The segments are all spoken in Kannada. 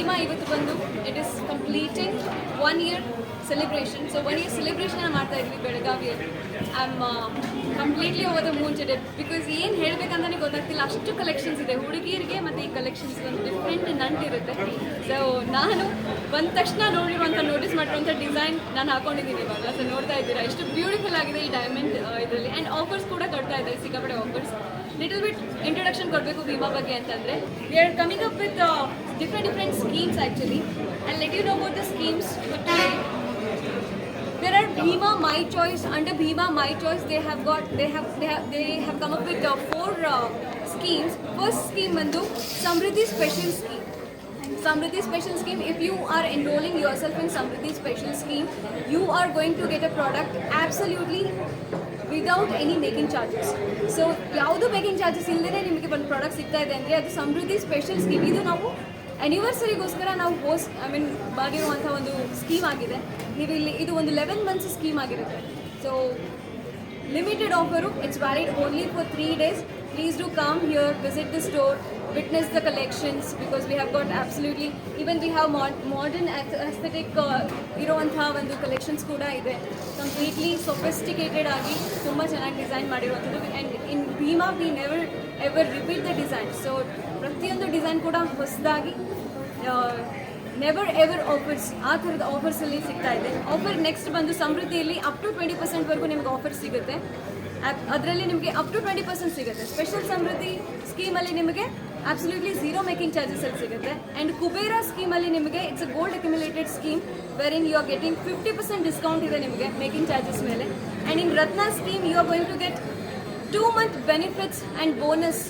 ಭೀಮಾ ಇವತ್ತು ಬಂದು it is completing one year celebration so one year celebration ಮಾಡ್ತಾ ಇದ್ವಿ ಬೆಳಗಾವಿಯಲ್ಲಿ am completely over the moon because ಏನು ಹೇಳ್ಬೇಕಂತಾನೆ ಗೊತ್ತಾಗ್ತಿಲ್ಲ. ಅಷ್ಟು ಕಲೆಕ್ಷನ್ಸ್ ಇದೆ. ಹುಡುಗಿಯರಿಗೆ ಮತ್ತು ಈ ಕಲೆಕ್ಷನ್ಸ್ ಒಂದು ಡಿಫ್ರೆಂಟ್ ನಂಟಿರುತ್ತೆ ಸೊ ನಾನು ಬಂದ ತಕ್ಷಣ ನೋಡಿರುವಂಥ ನೋಟಿಸ್ ಮಾಡಿರುವಂಥ ಡಿಸೈನ್ ನಾನು ಹಾಕೊಂಡಿದ್ದೀನಿ ಇವಾಗ. ಸೊ ನೋಡ್ತಾ ಇದ್ದೀರಾ? ಎಷ್ಟು ಬ್ಯೂಟಿಫುಲ್ ಆಗಿದೆ ಈ ಡೈಮಂಡ್ ಇದರಲ್ಲಿ. ಆ್ಯಂಡ್ ಆಫರ್ಸ್ ಕೂಡ ಕೊಡ್ತಾ ಇದ್ದಾರೆ ಸಿಕ್ಕಾಪಡೆ ಆಫರ್ಸ್ ಲಿಟಲ್ ಬಿಟ್ ಇಂಟ್ರೊಡಕ್ಷನ್ ಕೊಡಬೇಕು ವಿಮಾ ಬಗ್ಗೆ ಅಂತಂದರೆ. We are coming up with different different schemes actually and let you know about the schemes today Bhima My Choice under Bhima My Choice they have got they have they have they have come up with uh, four uh, schemes. First scheme Mandu, Samriddhi Special Scheme. Samriddhi Special Scheme, if you are enrolling yourself in Samriddhi Special Scheme, you are going to get a product absolutely without any making charges so ಯಾವುದು ಮೇಕಿಂಗ್ ಚಾರ್ಜಸ್ ಇಲ್ಲದೇ ನಿಮಗೆ ಒಂದು ಪ್ರಾಡಕ್ಟ್ ಸಿಗ್ತಾ ಇದೆ ಅಂದರೆ ಅದು ಸಮೃದ್ಧಿ ಸ್ಪೆಷಲ್ ಸ್ಕೀಮ್ ಇದು ನಾವು ಆ್ಯನಿವರ್ಸರಿಗೋಸ್ಕರ ನಾವು ಹೋಸ್ಟ್ ಐ ಮೀನ್ ಬಾಗಿರುವಂಥ ಒಂದು ಸ್ಕೀಮ್ ಆಗಿದೆ. ನೀವು ಇಲ್ಲಿ, ಇದು ಒಂದು ಲೆವೆನ್ ಮಂತ್ಸ್ ಸ್ಕೀಮ್ ಆಗಿರುತ್ತೆ. So limited offer it's valid only for three days please do come here visit the store witness the collections because we have got absolutely even we have mod, modern aesthetic uh, ಇರುವಂತಹ ಒಂದು ಕಲೆಕ್ಷನ್ಸ್ ಕೂಡ ಇದೆ. ಕಂಪ್ಲೀಟ್ಲಿ ಸೊಫಿಸ್ಟಿಕೇಟೆಡ್ ಆಗಿ ತುಂಬ ಚೆನ್ನಾಗಿ ಡಿಸೈನ್ ಮಾಡಿರುವಂಥದ್ದು. And in Bhima we never ever repeat the design so ಪ್ರತಿಯೊಂದು ಡಿಸೈನ್ ಕೂಡ ಹೊಸದಾಗಿ ನೆವರ್ ಎವರ್ ಆಫರ್ಸ್ ಆ ಥರದ ಆಫರ್ಸಲ್ಲಿ ಸಿಗ್ತಾ ಇದೆ. ಆಫರ್ ನೆಕ್ಸ್ಟ್ ಬಂದು ಸಮೃದ್ಧಿಯಲ್ಲಿ ಅಪ್ ಟು ಟ್ವೆಂಟಿ ಪರ್ಸೆಂಟ್ವರೆಗೂ ನಿಮ್ಗೆ ಆಫರ್ ಸಿಗುತ್ತೆ. ಅದರಲ್ಲಿ ನಿಮಗೆ ಅಪ್ ಟು ಟ್ವೆಂಟಿ ಪರ್ಸೆಂಟ್ ಸಿಗುತ್ತೆ. ಸ್ಪೆಷಲ್ ಸಮೃದ್ಧಿ ಸ್ಕೀಮಲ್ಲಿ ನಿಮಗೆ ಅಬ್ಸಲ್ಯೂಟ್ಲಿ ಝೀರೋ ಮೇಕಿಂಗ್ ಚಾರ್ಜಸ್ ಅಲ್ಲಿ ಸಿಗುತ್ತೆ. ಆ್ಯಂಡ್ ಕುಬೇರ ಸ್ಕೀಮಲ್ಲಿ ನಿಮಗೆ it's a gold accumulated scheme wherein you are getting fifty percent discount ಇದೆ ನಿಮಗೆ ಮೇಕಿಂಗ್ ಚಾರ್ಜಸ್ ಮೇಲೆ. And in Ratna scheme you are going to get two month benefits and bonus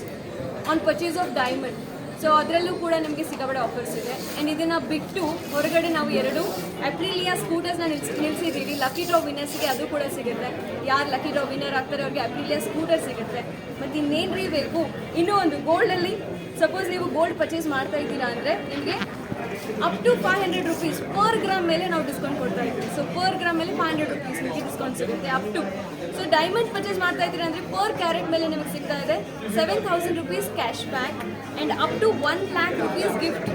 on purchase of diamond so ಅದರಲ್ಲೂ ಕೂಡ ನಿಮಗೆ ಸಿಗಬೇಡ ಆಫರ್ಸ್ ಇದೆ. ಆ್ಯಂಡ್ ಇದನ್ನು ಬಿಟ್ಟು ಹೊರಗಡೆ ನಾವು ಎರಡು ಅಪ್ರಿಲಿಯಾ ಸ್ಕೂಟರ್ಸ್ನ ನಿಲ್ಸಿ ನಿಲ್ಲಿಸಿದ್ದೀವಿ ಲಕ್ಕಿ ಡ್ರಾ ವಿನ್ನರ್ಸ್ಗೆ ಅದು ಕೂಡ ಸಿಗುತ್ತೆ. ಯಾರು ಲಕ್ಕಿ ಡ್ರಾ ವಿನ್ನರ್ ಆಗ್ತಾರೆ ಅವ್ರಿಗೆ ಅಪ್ರಿಲಿಯಾ ಸ್ಕೂಟರ್ ಸಿಗುತ್ತೆ. ಮತ್ತು ಇನ್ನೇನು ರೀ ಬೇಕು? ಇನ್ನೂ ಒಂದು ಗೋಲ್ಡಲ್ಲಿ ಸಪೋಸ್ ನೀವು ಗೋಲ್ಡ್ ಪರ್ಚೇಸ್ ಮಾಡ್ತಾ ಇದ್ದೀರಾ ಅಂದರೆ ನಿಮಗೆ up to five hundred rupees per gram ಮೇಲೆ ನಾವು ಡಿಸ್ಕೌಂಟ್ ಕೊಡ್ತಾ ಇದ್ದೀವಿ. ಸೊ ಪರ್ ಗ್ರಾಮ್ ಮೇಲೆ ಫೈವ್ ಹಂಡ್ರೆಡ್ ರುಪೀಸ್ ನಿಮಗೆ ಡಿಸ್ಕೌಂಟ್ ಸಿಗುತ್ತೆ up to so diamond purchase ಮಾಡ್ತಾ ಇದ್ದೀರಿ ಅಂದರೆ ಪರ್ ಕ್ಯಾರೆಟ್ ಮೇಲೆ ನಿಮಗೆ ಸಿಗ್ತಾ ಇದೆ. Seven thousand rupees cash back and up to one lakh rupees gift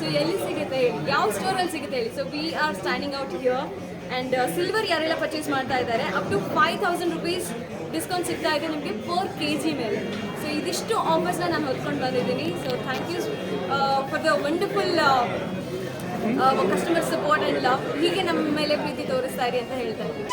so ಎಲ್ಲಿ ಸಿಗುತ್ತೆ ಹೇಳಿ? ಯಾವ ಸ್ಟೋರಲ್ಲಿ ಸಿಗುತ್ತೆ ಹೇಳಿ? So we are standing out here and silver ಯಾರೆಲ್ಲ ಪರ್ಚೇಸ್ ಮಾಡ್ತಾ ಇದ್ದಾರೆ up to five thousand rupees discount ಸಿಗ್ತಾ ಇದೆ ನಿಮಗೆ ಪರ್ ಕೆ ಜಿ ಮೇಲೆ. ಸೊ ಇದಿಷ್ಟು ಆಫರ್ಸ್ನ ನಾನು ಹೊತ್ಕೊಂಡು ಬಂದಿದ್ದೀನಿ. So thank you for the wonderful customer support and love ಹೀಗೆ ನಮ್ಮ ಮೇಲೆ ಪ್ರೀತಿ ತೋರಿಸ್ತಾ ಇರಿ ಅಂತ ಹೇಳ್ತಾ ಇದ್ದೀನಿ.